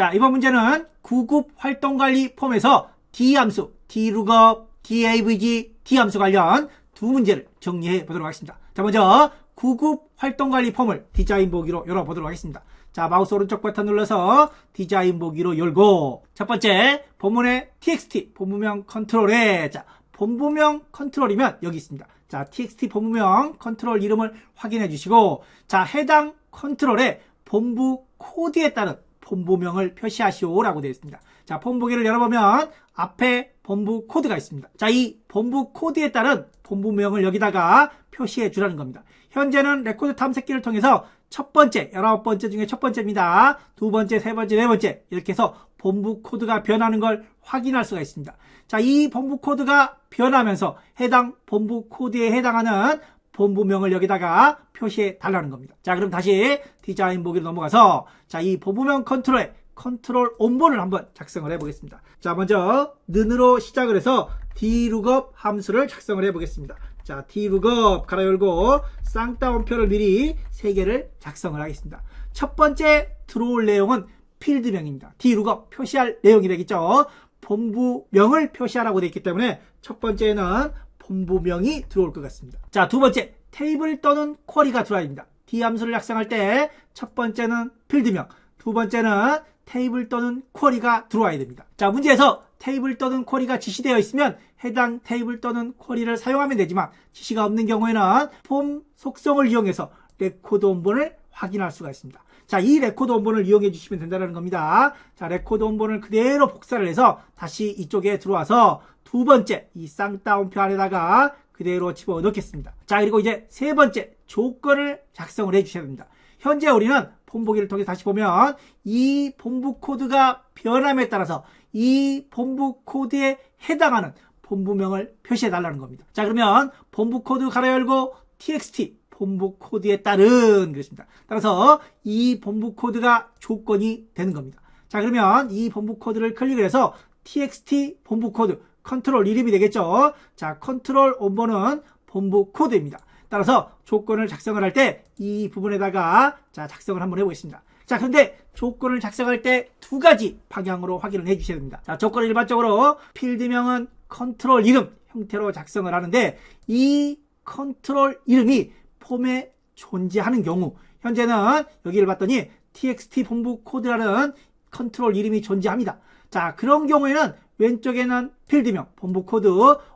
자, 이번 문제는 9급 활동관리 폼에서 D 함수, D룩업, DAVG, D 함수 관련 두 문제를 정리해 보도록 하겠습니다. 자, 먼저 9급 활동관리 폼을 디자인 보기로 열어보도록 하겠습니다. 자, 마우스 오른쪽 버튼 눌러서 디자인 보기로 열고 첫 번째 본문의 txt 본부명 컨트롤에 자, 본부명 컨트롤이면 여기 있습니다. 자, txt 본부명 컨트롤 이름을 확인해 주시고 자, 해당 컨트롤에 본부 코드에 따른 본부명을 표시하시오라고 되어 있습니다. 자, 폼보기를 열어보면 앞에 본부 코드가 있습니다. 자, 이 본부 코드에 따른 본부명을 여기다가 표시해 주라는 겁니다. 현재는 레코드 탐색기를 통해서 첫 번째, 열아홉 번째 중에 첫 번째입니다. 두 번째, 세 번째, 네 번째 이렇게 해서 본부 코드가 변하는 걸 확인할 수가 있습니다. 자, 이 본부 코드가 변하면서 해당 본부 코드에 해당하는 본부명을 여기다가 표시해 달라는 겁니다. 자, 그럼 다시 디자인 보기로 넘어가서 자, 이 본부명 컨트롤에 컨트롤 온본을 한번 작성을 해보겠습니다. 자, 먼저 는으로 시작을 해서 dlookup 함수를 작성을 해보겠습니다. 자, dlookup 가로 열고 쌍따옴표를 미리 3개를 작성을 하겠습니다. 첫 번째 들어올 내용은 필드명입니다. dlookup 표시할 내용이 되겠죠. 본부명을 표시하라고 되어 있기 때문에 첫 번째는 본부명이 들어올 것 같습니다. 자, 두 번째 테이블 또는 쿼리가 들어와야 됩니다. D 함수를 작성할 때 첫 번째는 필드명, 두 번째는 테이블 또는 쿼리가 들어와야 됩니다. 자, 문제에서 테이블 또는 쿼리가 지시되어 있으면 해당 테이블 또는 쿼리를 사용하면 되지만 지시가 없는 경우에는 폼 속성을 이용해서 레코드 원본을 확인할 수가 있습니다. 자, 이 레코드 원본을 이용해 주시면 된다는 겁니다. 자, 레코드 원본을 그대로 복사를 해서 다시 이쪽에 들어와서 두 번째 이 쌍따옴표 안에다가 그대로 집어 넣겠습니다. 자, 그리고 이제 세 번째 조건을 작성을 해 주셔야 됩니다. 현재 우리는 폼보기를 통해 다시 보면 이 본부 코드가 변함에 따라서 이 본부 코드에 해당하는 본부명을 표시해 달라는 겁니다. 자, 그러면 본부 코드 가로 열고 txt 본부 코드에 따른 그렇습니다. 따라서 이 본부 코드가 조건이 되는 겁니다. 자, 그러면 이 본부 코드를 클릭을 해서 txt 본부 코드 컨트롤 이름이 되겠죠. 자, 컨트롤 원본은 본부 코드입니다. 따라서 조건을 작성을 할 때 이 부분에다가 자 작성을 한번 해보겠습니다. 자 그런데 조건을 작성할 때 두 가지 방향으로 확인을 해주셔야 됩니다. 자 조건을 일반적으로 필드명은 컨트롤 이름 형태로 작성을 하는데 이 컨트롤 이름이 폼에 존재하는 경우 현재는 여기를 봤더니 txt 본부 코드라는 컨트롤 이름이 존재합니다. 자 그런 경우에는 왼쪽에는 필드명 본부 코드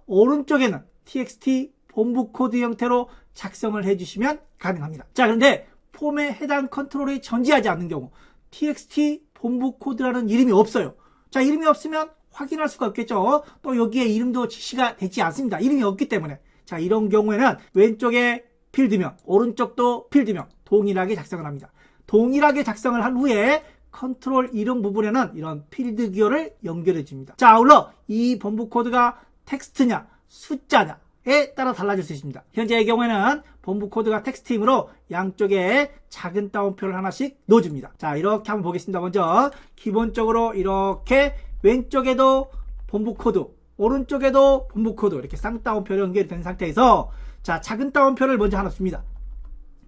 오른쪽에는 txt 본부 코드 형태로 작성을 해주시면 가능합니다. 자, 그런데 폼에 해당 컨트롤이 존재하지 않는 경우 txt 본부 코드라는 이름이 없어요. 자, 이름이 없으면 확인할 수가 없겠죠. 또 여기에 이름도 지시가 되지 않습니다. 이름이 없기 때문에. 자, 이런 경우에는 왼쪽에 필드명, 오른쪽도 필드명 동일하게 작성을 합니다. 동일하게 작성을 한 후에 컨트롤 이름 부분에는 이런 필드 기호를 연결해 줍니다. 자, 아울러 이 본부 코드가 텍스트냐, 숫자냐, 에 따라 달라질 수 있습니다. 현재의 경우에는 본부 코드가 텍스트이므로 양쪽에 작은 따옴표를 하나씩 넣어줍니다. 자 이렇게 한번 보겠습니다. 먼저 기본적으로 이렇게 왼쪽에도 본부 코드 오른쪽에도 본부 코드 이렇게 쌍따옴표로 연결이 된 상태에서 자 작은 따옴표를 먼저 하나 줍니다.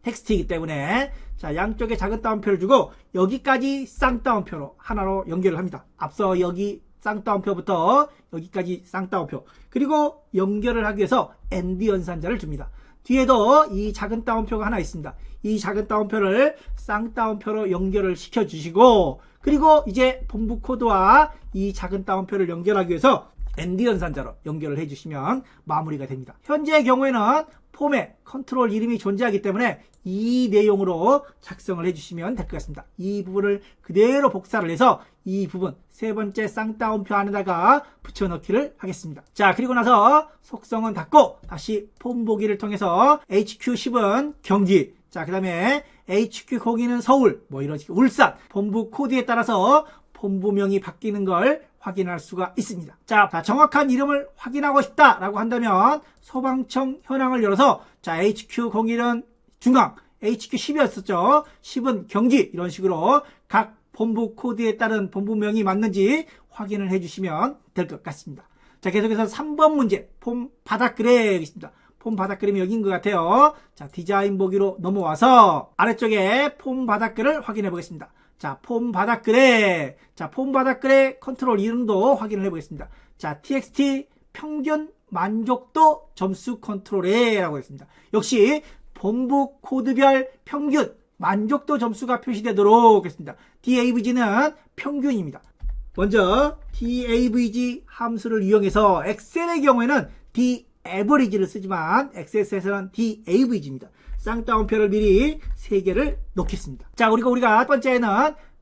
텍스트이기 때문에 자 양쪽에 작은 따옴표를 주고 여기까지 쌍따옴표로 하나로 연결을 합니다. 앞서 여기 쌍따옴표부터 여기까지 쌍따옴표 그리고 연결을 하기 위해서 ND 연산자를 줍니다. 뒤에도 이 작은 따옴표가 하나 있습니다. 이 작은 따옴표를 쌍따옴표로 연결을 시켜 주시고 그리고 이제 본부 코드와 이 작은 따옴표를 연결하기 위해서 ND 연산자로 연결을 해주시면 마무리가 됩니다. 현재의 경우에는 폼에 컨트롤 이름이 존재하기 때문에 이 내용으로 작성을 해주시면 될 것 같습니다. 이 부분을 그대로 복사를 해서 이 부분 세 번째 쌍따옴표 안에다가 붙여넣기를 하겠습니다. 자 그리고 나서 속성은 닫고 다시 폼 보기를 통해서 HQ10은 경기 자그 다음에 HQ02는 서울 뭐 이런 식으로 울산 본부 코드에 따라서 본부명이 바뀌는 걸 확인할 수가 있습니다. 자, 정확한 이름을 확인하고 싶다라고 한다면 소방청 현황을 열어서 자, HQ01은 중앙, HQ10이었었죠. 10은 경기 이런 식으로 각 본부 코드에 따른 본부명이 맞는지 확인을 해주시면 될 것 같습니다. 자, 계속해서 3번 문제 폼 바닥 그래 있습니다. 폼 바닥 그림이 여기인 것 같아요. 자, 디자인 보기로 넘어와서 아래쪽에 폼 바닥 글을 확인해 보겠습니다. 자, 폼 바닥글의 자, 폼 바닥 글의 컨트롤 이름도 확인을 해 보겠습니다. 자, txt 평균 만족도 점수 컨트롤에라고 했습니다. 역시 본부 코드별 평균 만족도 점수가 표시되도록 했습니다. davg는 평균입니다. 먼저 davg 함수를 이용해서 엑셀의 경우에는 daverage를 쓰지만 XS에서는 davg입니다. 쌍따옴표를 미리 3개를 놓겠습니다. 자, 그리고 우리가 첫 번째는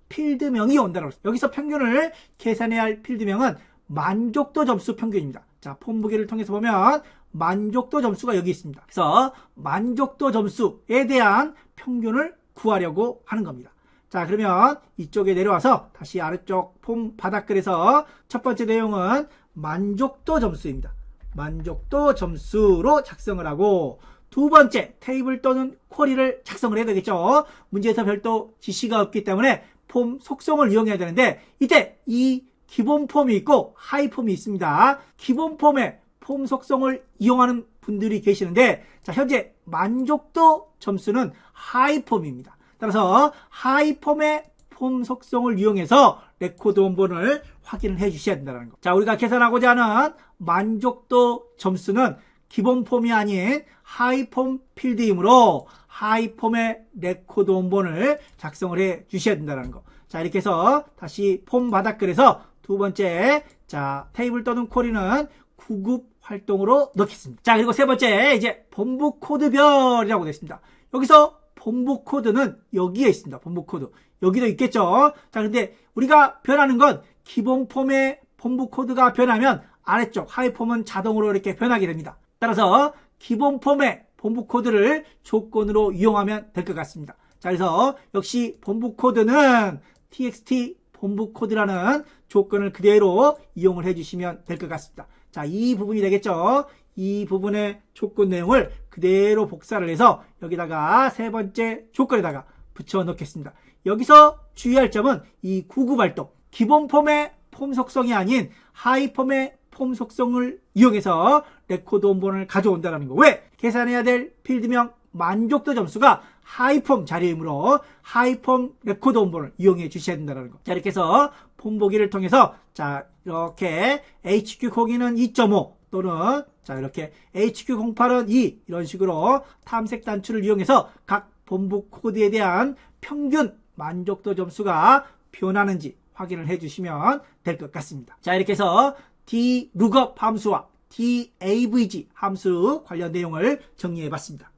필드명이 온다고 했습니다. 여기서 평균을 계산해야 할 필드명은 만족도 점수 평균입니다. 자, 폼 보기를 통해서 보면 만족도 점수가 여기 있습니다. 그래서 만족도 점수에 대한 평균을 구하려고 하는 겁니다. 자, 그러면 이쪽에 내려와서 다시 아래쪽 폼 바닥글에서 첫 번째 내용은 만족도 점수입니다. 만족도 점수로 작성을 하고 두 번째 테이블 또는 쿼리를 작성을 해야 되겠죠. 문제에서 별도 지시가 없기 때문에 폼 속성을 이용해야 되는데 이때 이 기본 폼이 있고 하이 폼이 있습니다. 기본 폼에 폼 속성을 이용하는 분들이 계시는데 자 현재 만족도 점수는 하이 폼입니다. 따라서 하이 폼의 폼 속성을 이용해서 레코드 원본을 확인을 해 주셔야 된다는 거. 자, 우리가 계산하고자 하는 만족도 점수는 기본 폼이 아닌 하이 폼 필드이므로 하이 폼의 레코드 원본을 작성을 해 주셔야 된다는 거. 자, 이렇게 해서 다시 폼 바닥글에서 두 번째, 자, 테이블 또는 쿼리는 구급 활동으로 넣겠습니다. 자, 그리고 세 번째, 이제 본부 코드별이라고 되어 있습니다. 여기서 본부 코드는 여기에 있습니다. 본부 코드. 여기도 있겠죠. 자, 근데 우리가 변하는 건 기본 폼의 본부 코드가 변하면 아래쪽 하이 폼은 자동으로 이렇게 변하게 됩니다. 따라서 기본 폼의 본부 코드를 조건으로 이용하면 될 것 같습니다. 자, 그래서 역시 본부 코드는 txt 본부 코드라는 조건을 그대로 이용을 해주시면 될 것 같습니다. 자, 이 부분이 되겠죠. 이 부분의 조건 내용을 그대로 복사를 해서 여기다가 세 번째 조건에다가 붙여 넣겠습니다. 여기서 주의할 점은 이 구급 활동, 기본 폼의 폼 속성이 아닌 하이 폼의 폼 속성을 이용해서 레코드 원본을 가져온다는 거. 왜? 계산해야 될 필드명 만족도 점수가 하이폼 자리이므로 하이폼 레코드 원본을 이용해 주셔야 된다는 거. 자, 이렇게 해서 폼 보기를 통해서 자, 이렇게 HQ 거기는 2.5 또는 자, 이렇게 HQ08은 2 이런 식으로 탐색 단추를 이용해서 각 본부 코드에 대한 평균 만족도 점수가 변하는지 확인을 해 주시면 될 것 같습니다. 자, 이렇게 해서 D lookup 함수와 DAVG 함수 관련 내용을 정리해 봤습니다.